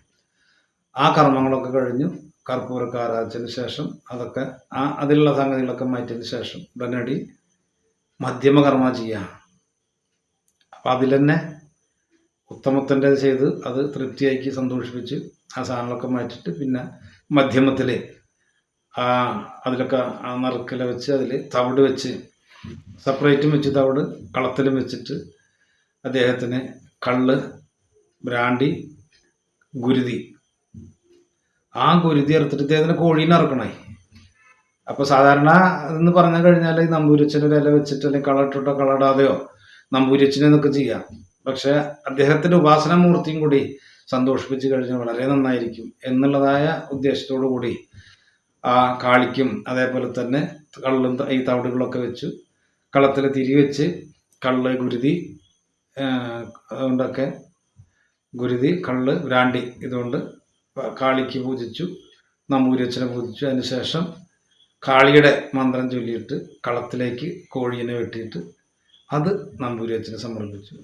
ആ കർമ്മങ്ങളൊക്കെ കഴിഞ്ഞു. കർപ്പൂരൊക്കെ ആരാധിച്ചതിന് ശേഷം അതൊക്കെ ആ അതിലുള്ള സംഗതികളൊക്കെ മാറ്റിയതിന് ശേഷം ഉടനടി മധ്യമകർമ്മ ചെയ്യുക അപ്പം അതിൽ തന്നെ ഉത്തമത്തിന്റെ ചെയ്ത് അത് തൃപ്തിയാക്കി സന്തോഷിപ്പിച്ച് ആ സാധനങ്ങളൊക്കെ മാറ്റിയിട്ട് പിന്നെ മധ്യമത്തിൽ അതിലൊക്കെ നറുക്കല വെച്ച് അതിൽ തവിട് വെച്ച് സെപ്പറേറ്റും വെച്ച് തവിട് കളത്തിലും വെച്ചിട്ട് അദ്ദേഹത്തിന് കള്ള് ബ്രാണ്ടി ഗുരുതി. ആ ഗുരുതി ഇറത്തിട്ട് ഇദ്ദേഹത്തിന് കോഴീനെ ഇറക്കണേ. അപ്പോൾ സാധാരണ എന്ന് പറഞ്ഞു കഴിഞ്ഞാൽ ഈ നമ്പൂരിച്ചന്റെ ഒരു ഇല വെച്ചിട്ട് അല്ലെങ്കിൽ കളട്ടിട്ടോ കളടാതെയോ നമ്പൂരിച്ചനെ എന്നൊക്കെ ചെയ്യാം. പക്ഷെ അദ്ദേഹത്തിന്റെ ഉപാസന മൂർത്തിയും കൂടി സന്തോഷിപ്പിച്ച് കഴിഞ്ഞാൽ വളരെ നന്നായിരിക്കും എന്നുള്ളതായ ഉദ്ദേശത്തോടു കൂടി ആ കാളിക്കും അതേപോലെ തന്നെ കള്ളും ഈ തവിടുകളൊക്കെ വെച്ചു കളത്തിൽ തിരി വെച്ച് കള്ള് ഗുരുതി അതുകൊണ്ടൊക്കെ ഗുരുതി കള്ള് ബ്രാണ്ടി ഇതുകൊണ്ട് കാളിക്ക് പൂജിച്ചു നമ്പൂരച്ചനെ പൂജിച്ചു. അതിനുശേഷം കാളിയുടെ മന്ത്രം ചൊല്ലിയിട്ട് കളത്തിലേക്ക് കോഴീനെ വെട്ടിയിട്ട് അത് നമ്പൂരച്ചനെ സമർപ്പിച്ചു.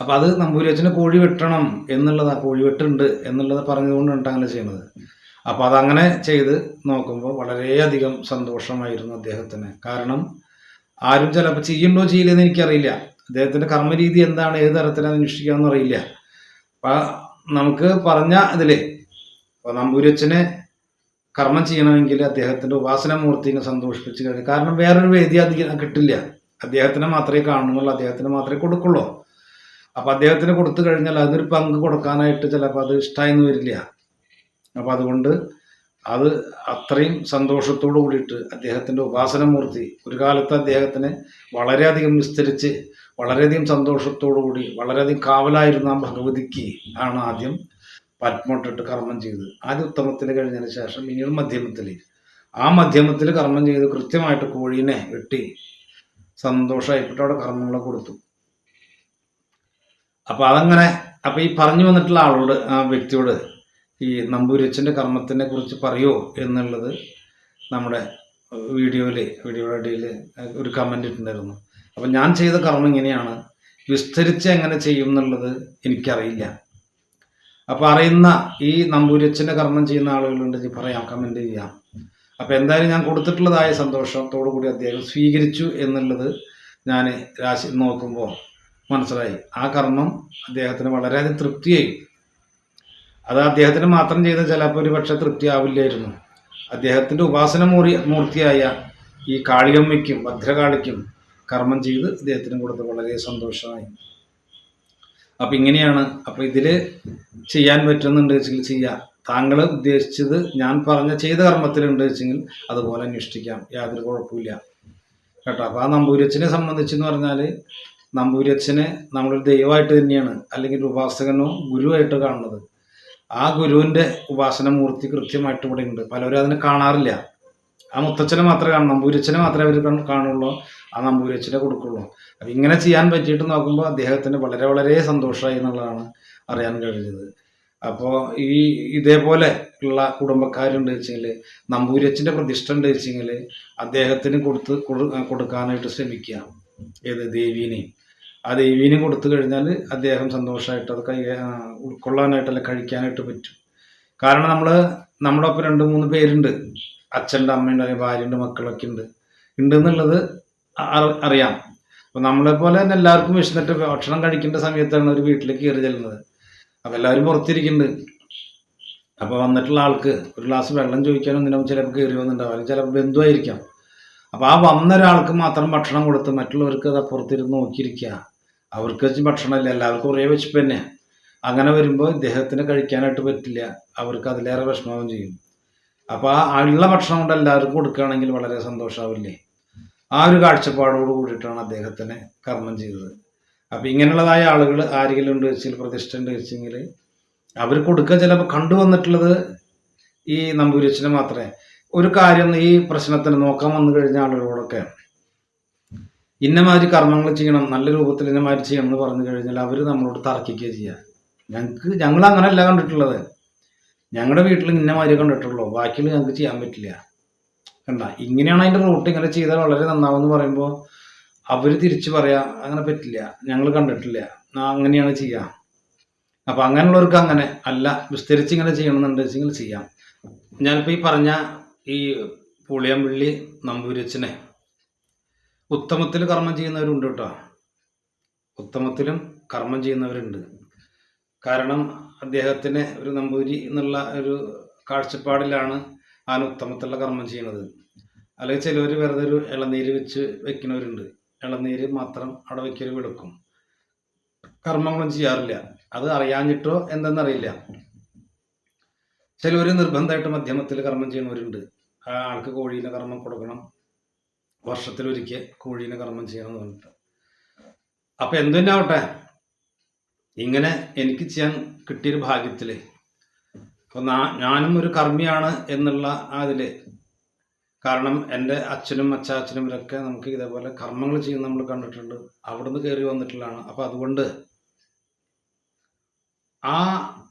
അപ്പം അത് നമ്പൂരച്ചന് കോഴി വെട്ടണം എന്നുള്ളതാണ് കോഴി വെട്ടുണ്ട് എന്നുള്ളത് പറഞ്ഞതുകൊണ്ടാണ് അങ്ങനെ ചെയ്യുന്നത്. അപ്പം അതങ്ങനെ ചെയ്ത് നോക്കുമ്പോൾ വളരെയധികം സന്തോഷമായിരുന്നു അദ്ദേഹത്തിന്. കാരണം ആരും ചിലപ്പോൾ ചെയ്യുന്നുണ്ടോ ചെയ്യില്ലെന്ന് എനിക്കറിയില്ല. അദ്ദേഹത്തിന്റെ കർമ്മരീതി എന്താണ് ഏത് തരത്തിലാണ് അന്വേഷിക്കാമെന്ന് അറിയില്ല. അപ്പം നമുക്ക് പറഞ്ഞ ഇതിൽ ഇപ്പം നമ്പൂരച്ചനെ കർമ്മം ചെയ്യണമെങ്കിൽ അദ്ദേഹത്തിന്റെ ഉപാസനമൂർത്തിനെ സന്തോഷിപ്പിച്ച് കഴിഞ്ഞു കാരണം വേറൊരു വേദി അധികം കിട്ടില്ല. അദ്ദേഹത്തിനെ മാത്രമേ കാണുന്നുള്ളൂ അദ്ദേഹത്തിന് മാത്രമേ കൊടുക്കുള്ളൂ. അപ്പം അദ്ദേഹത്തിന് കൊടുത്തു കഴിഞ്ഞാൽ അതിനൊരു പങ്ക് കൊടുക്കാനായിട്ട് ചിലപ്പോൾ അത് ഇഷ്ടമായെന്ന് വരില്ല. അപ്പം അതുകൊണ്ട് അത് അത്രയും സന്തോഷത്തോടു കൂടിയിട്ട് അദ്ദേഹത്തിന്റെ ഉപാസനമൂർത്തി ഒരു കാലത്ത് അദ്ദേഹത്തിന് വളരെയധികം വിസ്തരിച്ച് വളരെയധികം സന്തോഷത്തോടു കൂടി വളരെയധികം കാവലായിരുന്ന ഭഗവതിക്ക് ആണ് ആദ്യം പത്മോട്ടിട്ട് കർമ്മം ചെയ്തത് ആദ്യ ഉത്തമത്തിൽ കഴിഞ്ഞതിന് ശേഷം ഇനിയൊരു മധ്യമത്തിൽ ആ മധ്യമത്തിൽ കർമ്മം ചെയ്ത് കൃത്യമായിട്ട് കോഴീനെ വെട്ടി സന്തോഷമായിട്ട് അവിടെ കർമ്മങ്ങളെ കൊടുത്തു. അപ്പൊ അതങ്ങനെ അപ്പൊ ഈ പറഞ്ഞു വന്നിട്ടുള്ള ആളോട് ആ വ്യക്തിയോട് ഈ നമ്പൂരച്ചന്റെ കർമ്മത്തിനെ കുറിച്ച് പറയുമോ എന്നുള്ളത് നമ്മുടെ വീഡിയോയിൽ വീഡിയോയുടെ ഇടയിൽ ഒരു കമന്റ് ഇട്ടുണ്ടായിരുന്നു അപ്പം ഞാൻ ചെയ്ത കർമ്മം ഇങ്ങനെയാണ്. വിസ്തരിച്ച് എങ്ങനെ ചെയ്യും എന്നുള്ളത് എനിക്കറിയില്ല. അപ്പോൾ അറിയുന്ന ഈ നമ്പൂരച്ചന്റെ കർമ്മം ചെയ്യുന്ന ആളുകളുണ്ടെങ്കിൽ പറയാം കമന്റ് ചെയ്യാം. അപ്പോൾ എന്തായാലും ഞാൻ കൊടുത്തിട്ടുള്ളതായ സന്തോഷത്തോടു കൂടി അദ്ദേഹം സ്വീകരിച്ചു എന്നുള്ളത് ഞാൻ രാശി നോക്കുമ്പോൾ മനസ്സിലായി. ആ കർമ്മം അദ്ദേഹത്തിന് വളരെയധികം തൃപ്തിയായി. അത് അദ്ദേഹത്തിന് മാത്രം ചെയ്ത ചിലപ്പോൾ ഒരു പക്ഷെ തൃപ്തി ആവില്ലായിരുന്നു അദ്ദേഹത്തിന്റെ ഉപാസന മൂറി മൂർത്തിയായ ഈ കാളിയമ്മയ്ക്കും ഭദ്രകാളിക്കും കർമ്മം ചെയ്ത് അദ്ദേഹത്തിന് കൊടുത്ത് വളരെ സന്തോഷമായി. അപ്പം ഇങ്ങനെയാണ്. അപ്പം ഇതിൽ ചെയ്യാൻ പറ്റുന്നുണ്ട് വെച്ചെങ്കിൽ ചെയ്യാം. താങ്കൾ ഉദ്ദേശിച്ചത് ഞാൻ പറഞ്ഞ ചെയ്ത കർമ്മത്തിലുണ്ട് വെച്ചെങ്കിൽ അതുപോലെ അന്വേഷിക്കാം. യാതൊരു കുഴപ്പമില്ല കേട്ടോ? അപ്പോൾ ആ നമ്പൂരച്ചനെ സംബന്ധിച്ചെന്ന് പറഞ്ഞാൽ നമ്പൂരച്ചനെ നമ്മളൊരു ദൈവമായിട്ട് തന്നെയാണ് അല്ലെങ്കിൽ ഉപാസകനോ ഗുരുവായിട്ട് കാണുന്നത്. ആ ഗുരുവിന്റെ ഉപാസന മൂർത്തി കൃത്യമായിട്ട് ഇവിടെ ഉണ്ട്. പലരും അതിനെ കാണാറില്ല. ആ മുത്തച്ഛനെ മാത്രമേ കാണും നമ്പൂരച്ഛനെ മാത്രമേ അവർ കാണ- കാണുള്ളൂ. ആ നമ്പൂരച്ഛനെ കൊടുക്കുള്ളൂ. അപ്പം ഇങ്ങനെ ചെയ്യാൻ പറ്റിയിട്ട് നോക്കുമ്പോൾ അദ്ദേഹത്തിന് വളരെ വളരെ സന്തോഷമായി എന്നുള്ളതാണ് അറിയാൻ കഴിഞ്ഞത്. അപ്പോൾ ഈ ഇതേപോലെ ഉള്ള കുടുംബക്കാരുണ്ട് വെച്ചെങ്കിൽ നമ്പൂരച്ചന്റെ പ്രതിഷ്ഠ ഉണ്ട് വെച്ചെങ്കിൽ അദ്ദേഹത്തിന് കൊടുത്ത് കൊടു- കൊടുക്കാനായിട്ട് ശ്രമിക്കുക. ഏത് ദേവീനെയും. ആ ദേവീനെ കൊടുത്തു കഴിഞ്ഞാൽ അദ്ദേഹം സന്തോഷമായിട്ട് അത് കൈ ഉൾക്കൊള്ളാനായിട്ട് ഉൾക്കൊള്ളാനായിട്ടല്ല കഴിക്കാനായിട്ട് പറ്റും. കാരണം നമ്മൾ നമ്മുടെ ഒപ്പം രണ്ട് മൂന്ന് പേരുണ്ട്. അച്ഛന്റെ അമ്മയുണ്ട് അല്ലെങ്കിൽ ഭാര്യയുണ്ട് മക്കളൊക്കെ ഉണ്ട്. ഉണ്ട് എന്നുള്ളത് അറിയാം. അപ്പം നമ്മളെ പോലെ തന്നെ എല്ലാവർക്കും വിശന്നിട്ട് ഭക്ഷണം കഴിക്കേണ്ട സമയത്താണ് ഒരു വീട്ടിലേക്ക് കയറി ചെല്ലുന്നത്. അപ്പോൾ എല്ലാവരും പുറത്തിരിക്കുന്നുണ്ട്. അപ്പോൾ വന്നിട്ടുള്ള ആൾക്ക് ഒരു ഗ്ലാസ് വെള്ളം ചോദിക്കാനൊന്നും ചിലപ്പോൾ കയറി വന്നിട്ടുണ്ടാവും അല്ലെങ്കിൽ ചിലപ്പോൾ ബന്ധുവായിരിക്കാം. അപ്പോൾ ആ വന്ന ഒരാൾക്ക് മാത്രം ഭക്ഷണം കൊടുത്ത് മറ്റുള്ളവർക്ക് അത് അപ്പുറത്തിരുന്ന് നോക്കിയിരിക്കുക അവർക്ക് വെച്ച് ഭക്ഷണമില്ല എല്ലാവർക്കും ഒരേ വിശപ്പ് തന്നെ. അങ്ങനെ വരുമ്പോൾ ഇദ്ദേഹത്തിന് കഴിക്കാനായിട്ട് പറ്റില്ല. അവർക്ക് അതിലേറെ വിഷമവും ചെയ്യും. അപ്പോൾ ആ ഉള്ള ഭക്ഷണം കൊണ്ട് എല്ലാവർക്കും കൊടുക്കുകയാണെങ്കിൽ വളരെ സന്തോഷമാവില്ലേ ആ ഒരു കാഴ്ചപ്പാടോട് കൂടിയിട്ടാണ് അദ്ദേഹത്തിന് കർമ്മം ചെയ്തത്. അപ്പോൾ ഇങ്ങനെയുള്ളതായ ആളുകൾ ആരെങ്കിലും ഉണ്ട് വെച്ചാൽ പ്രതിഷ്ഠ ഉണ്ട് വെച്ചെങ്കിൽ അവർ കൊടുക്കുക ചിലപ്പോൾ കണ്ടുവന്നിട്ടുള്ളത് ഈ നമ്പൂരിച്ചിനെ മാത്രമേ. ഒരു കാര്യം ഈ പ്രശ്നത്തിന് നോക്കാൻ വന്നു കഴിഞ്ഞ ആളുകളോടൊക്കെ ഇന്നമാതിരി കർമ്മങ്ങൾ ചെയ്യണം നല്ല രൂപത്തിൽ ഇന്നമാതിരി ചെയ്യണം എന്ന് പറഞ്ഞു കഴിഞ്ഞാൽ അവർ നമ്മളോട് തർക്കിക്കുക ചെയ്യുക ഞങ്ങൾക്ക് ഞങ്ങൾ അങ്ങനെയല്ല കണ്ടിട്ടുള്ളത്. ഞങ്ങളുടെ വീട്ടിൽ ഇന്നമാതിരി കണ്ടിട്ടുള്ളൂ. ബാക്കിയുള്ള ഞങ്ങൾക്ക് ചെയ്യാൻ പറ്റില്ല. കണ്ട ഇങ്ങനെയാണ് അതിന്റെ റൂട്ട് ഇങ്ങനെ ചെയ്താൽ വളരെ നന്നാവും എന്ന് പറയുമ്പോൾ അവർ തിരിച്ചു പറയാ അങ്ങനെ പറ്റില്ല. ഞങ്ങൾ കണ്ടിട്ടില്ല. അങ്ങനെയാണ് ചെയ്യുക അപ്പം അങ്ങനെയുള്ളവർക്ക് അങ്ങനെ അല്ല വിസ്തരിച്ച് ഇങ്ങനെ ചെയ്യണമെന്നുണ്ടെങ്കിൽ ചെയ്യാം. ഞാനിപ്പോൾ ഈ പറഞ്ഞ ഈ പുളിയമ്പള്ളി നമ്പൂരിച്ചനെ ഉത്തമത്തിൽ കർമ്മം ചെയ്യുന്നവരുണ്ട് കേട്ടോ. ഉത്തമത്തിലും കർമ്മം ചെയ്യുന്നവരുണ്ട്. കാരണം അദ്ദേഹത്തിന് ഒരു നമ്പൂരി എന്നുള്ള ഒരു കാഴ്ചപ്പാടിലാണ് ആ ഉത്തമത്തിലുള്ള കർമ്മം ചെയ്യുന്നത്. അല്ലെങ്കിൽ ചിലവർ വെറുതെ ഒരു ഇളനീര് വെച്ച് വെക്കുന്നവരുണ്ട്. ഇളനീര് മാത്രം അവിടെ വെക്കൽ വെളുക്കും. കർമ്മങ്ങളും ചെയ്യാറില്ല. അത് അറിയാഞ്ഞിട്ടോ എന്തെന്നറിയില്ല. ചിലവർ നിർബന്ധമായിട്ട് മധ്യമത്തിൽ കർമ്മം ചെയ്യുന്നവരുണ്ട്. ആൾക്ക് കോഴീനെ കർമ്മം കൊടുക്കണം. വർഷത്തിലൊരിക്കൽ കോഴീനെ കർമ്മം ചെയ്യണം എന്ന് പറഞ്ഞിട്ട്. അപ്പം എന്തു തന്നെ ആവട്ടെ ഇങ്ങനെ എനിക്ക് ചെയ്യാൻ കിട്ടിയൊരു ഭാഗ്യത്തിൽ അപ്പോൾ ഞാനും ഒരു കർമ്മിയാണ് എന്നുള്ള അതിൽ കാരണം എന്റെ അച്ഛനും അച്ചാച്ചനും ഇവരൊക്കെ നമുക്ക് ഇതേപോലെ കർമ്മങ്ങൾ ചെയ്യുന്ന നമ്മൾ കണ്ടിട്ടുണ്ട് അവിടുന്ന് കയറി വന്നിട്ടുള്ളതാണ്. അപ്പം അതുകൊണ്ട് ആ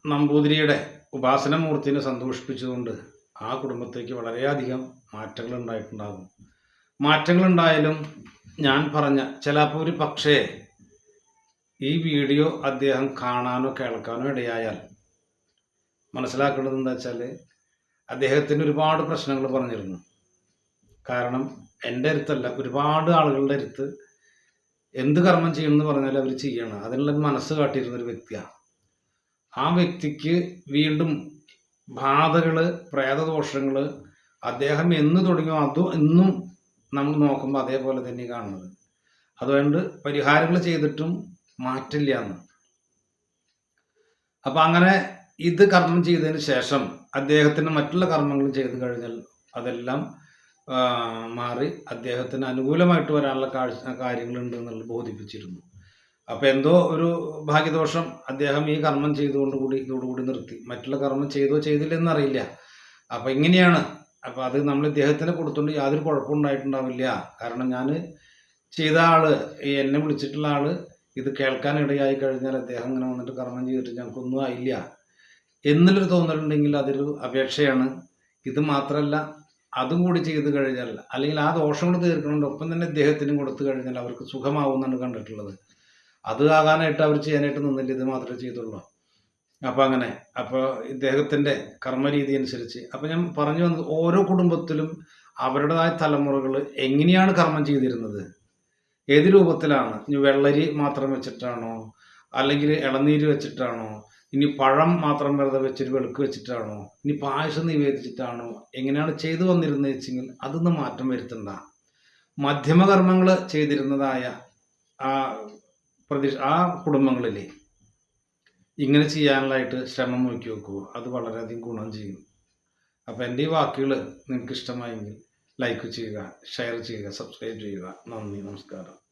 നമ്പൂതിരിയുടെ ഉപാസനമൂർത്തിനെ സന്തോഷിപ്പിച്ചുകൊണ്ട് ആ കുടുംബത്തേക്ക് വളരെയധികം മാറ്റങ്ങൾ ഉണ്ടായിട്ടുണ്ടാകും മാറ്റങ്ങൾ ഉണ്ടായാലും ഞാൻ പറഞ്ഞ ചിലപ്പോൾ ഒരു പക്ഷേ ഈ വീഡിയോ അദ്ദേഹം കാണാനോ കേൾക്കാനോ ഇടയായാൽ മനസ്സിലാക്കേണ്ടത് എന്താ വെച്ചാൽ അദ്ദേഹത്തിന് ഒരുപാട് പ്രശ്നങ്ങൾ പറഞ്ഞിരുന്നു. കാരണം എന്റെ അടുത്തല്ല ഒരുപാട് ആളുകളുടെ അടുത്ത് എന്ത് കർമ്മം ചെയ്യണമെന്ന് പറഞ്ഞാൽ അവർ ചെയ്യണം. അതിനുള്ള മനസ്സ് കാട്ടിയിരുന്ന ഒരു വ്യക്തിയാണ്. ആ വ്യക്തിക്ക് വീണ്ടും ബാധകൾ പ്രേതദോഷങ്ങൾ അദ്ദേഹം എന്ന് തുടങ്ങിയോ അതും ഇന്നും നമ്മൾ നോക്കുമ്പോൾ അതേപോലെ തന്നെ കാണുന്നത്. അതുകൊണ്ട് പരിഹാരങ്ങൾ ചെയ്തിട്ടും മാറ്റില്ല എന്ന് അപ്പം അങ്ങനെ ഇത് കർമ്മം ചെയ്തതിന് ശേഷം അദ്ദേഹത്തിന് മറ്റുള്ള കർമ്മങ്ങൾ ചെയ്തു കഴിഞ്ഞാൽ അതെല്ലാം മാറി അദ്ദേഹത്തിന് അനുകൂലമായിട്ട് വരാനുള്ള കാഴ്ച കാര്യങ്ങളുണ്ട് എന്നുള്ളത് ബോധിപ്പിച്ചിരുന്നു. അപ്പം എന്തോ ഒരു ഭാഗ്യദോഷം അദ്ദേഹം ഈ കർമ്മം ചെയ്തുകൊണ്ട് കൂടി ഇതോടുകൂടി നിർത്തി. മറ്റുള്ള കർമ്മം ചെയ്തോ ചെയ്തില്ലെന്ന് അറിയില്ല അപ്പം ഇങ്ങനെയാണ്. അപ്പോൾ അത് നമ്മൾ ഇദ്ദേഹത്തിന് കൊടുത്തുകൊണ്ട് യാതൊരു കുഴപ്പം ഉണ്ടായിട്ടുണ്ടാവില്ല കാരണം ഞാൻ ചെയ്ത ആൾ ഈ എന്നെ വിളിച്ചിട്ടുള്ള ആൾ ഇത് കേൾക്കാൻ ഇടയായി കഴിഞ്ഞാൽ അദ്ദേഹം ഇങ്ങനെ വന്നിട്ട് കർമ്മം ചെയ്തിട്ട് ഞങ്ങൾക്കൊന്നും ആയില്ല. എന്നുള്ളൊരു തോന്നലുണ്ടെങ്കിൽ അതൊരു അപേക്ഷയാണ്. ഇത് മാത്രമല്ല അതും കൂടി ചെയ്ത് കഴിഞ്ഞാൽ അല്ലെങ്കിൽ ആ ദോഷം കൂടി ഒപ്പം തന്നെ അദ്ദേഹത്തിനും കൊടുത്തു കഴിഞ്ഞാൽ അവർക്ക് സുഖമാവുമെന്നാണ് കണ്ടിട്ടുള്ളത്. അത് ആകാനായിട്ട് അവർ ചെയ്യാനായിട്ട് നിന്നില്ല. ഇത് മാത്രമേ ചെയ്തുള്ളൂ. അപ്പോൾ അങ്ങനെ. അപ്പോൾ ഇദ്ദേഹത്തിന്റെ കർമ്മരീതി അനുസരിച്ച്. അപ്പോൾ ഞാൻ പറഞ്ഞു വന്നത് ഓരോ കുടുംബത്തിലും അവരുടേതായ തലമുറകൾ എങ്ങനെയാണ് കർമ്മം ചെയ്തിരുന്നത്? ഏത് രൂപത്തിലാണ്? ഇനി വെള്ളരി മാത്രം വെച്ചിട്ടാണോ? അല്ലെങ്കിൽ ഇളനീര് വെച്ചിട്ടാണോ? ഇനി പഴം മാത്രം വെറുതെ വെച്ചൊരു വെളുക്ക് വെച്ചിട്ടാണോ? ഇനി പായസം നിവേദിച്ചിട്ടാണോ? എങ്ങനെയാണ് ചെയ്തു വന്നിരുന്നത് വെച്ചെങ്കിൽ അതൊന്ന് മാറ്റം വരുത്തണ്ട. മധ്യമകർമ്മങ്ങൾ ചെയ്തിരുന്നതായ ആ പ്രതീക്ഷ ആ കുടുംബങ്ങളിൽ ഇങ്ങനെ ചെയ്യാനുള്ളതായിട്ട് ശ്രമം നോക്കി വെക്കുമോ അത് വളരെയധികം ഗുണം ചെയ്യും. അപ്പോൾ എന്റെ ഈ വാക്കുകൾ നിങ്ങൾക്ക് ഇഷ്ടമായെങ്കിൽ ലൈക്ക് ചെയ്യുക ഷെയർ ചെയ്യുക സബ്സ്ക്രൈബ് ചെയ്യുക. നന്ദി നമസ്കാരം.